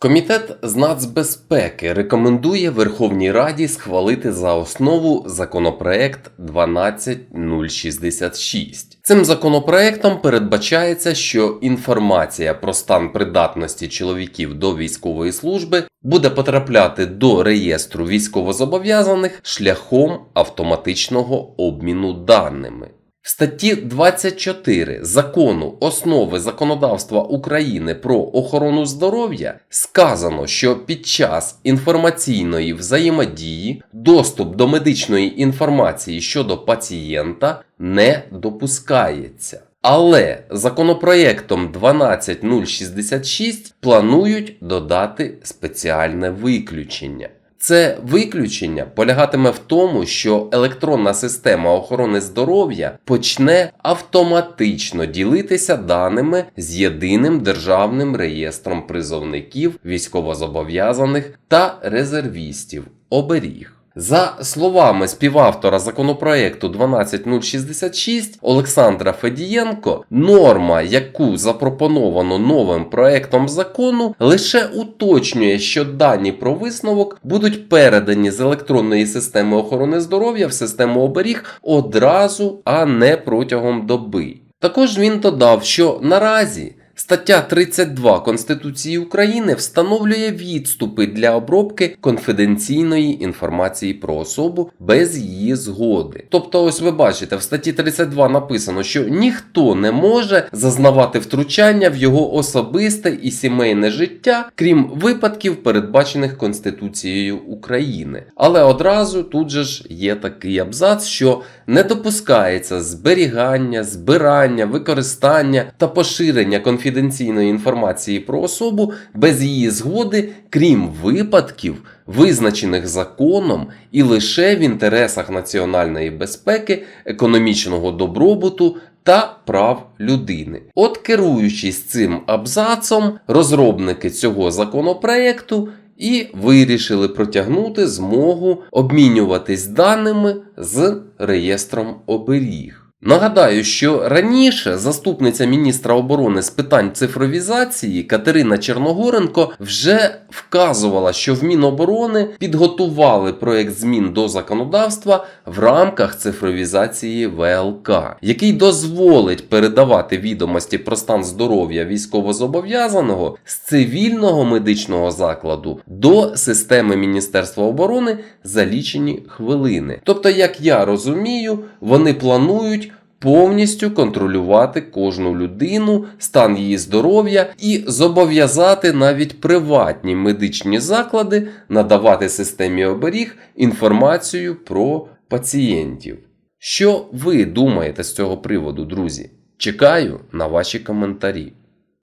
Комітет з нацбезпеки рекомендує Верховній Раді схвалити за основу законопроект 12066. Цим законопроектом передбачається, що інформація про стан придатності чоловіків до військової служби буде потрапляти до реєстру військовозобов'язаних шляхом автоматичного обміну даними. Статті 24 закону основи законодавства України про охорону здоров'я сказано, що під час інформаційної взаємодії доступ до медичної інформації щодо пацієнта не допускається. Але законопроектом 12066 планують додати спеціальне виключення. Це виключення полягатиме в тому, що електронна система охорони здоров'я почне автоматично ділитися даними з єдиним державним реєстром призовників, військовозобов'язаних та резервістів оберіг. За словами співавтора законопроекту 12066 Олександра Федієнко, норма, яку запропоновано новим проектом закону, лише уточнює, що дані про висновок будуть передані з електронної системи охорони здоров'я в систему оберіг одразу, а не протягом доби. Також він додав, що наразі Стаття 32 Конституції України встановлює відступи для обробки конфіденційної інформації про особу без її згоди. Тобто, ось ви бачите, в статті 32 написано, що ніхто не може зазнавати втручання в його особисте і сімейне життя, крім випадків, передбачених Конституцією України. Але одразу тут же ж є такий абзац, що не допускається зберігання, збирання, використання та поширення конфіденційної інформації про особу без її згоди, крім випадків, визначених законом і лише в інтересах національної безпеки, економічного добробуту. Та прав людини. От керуючись цим абзацом, розробники цього законопроекту і вирішили протягнути змогу обмінюватись даними з реєстром оберіг. Нагадаю, що раніше заступниця міністра оборони з питань цифровізації Катерина Черногоренко вже вказувала, що в Міноборони підготували проект змін до законодавства в рамках цифровізації ВЛК, який дозволить передавати відомості про стан здоров'я військовозобов'язаного з цивільного медичного закладу до системи Міністерства оборони за лічені хвилини. Тобто, як я розумію, вони планують повністю контролювати кожну людину, стан її здоров'я і зобов'язати навіть приватні медичні заклади надавати системі оберіг інформацію про пацієнтів. Що ви думаєте з цього приводу, друзі? Чекаю на ваші коментарі.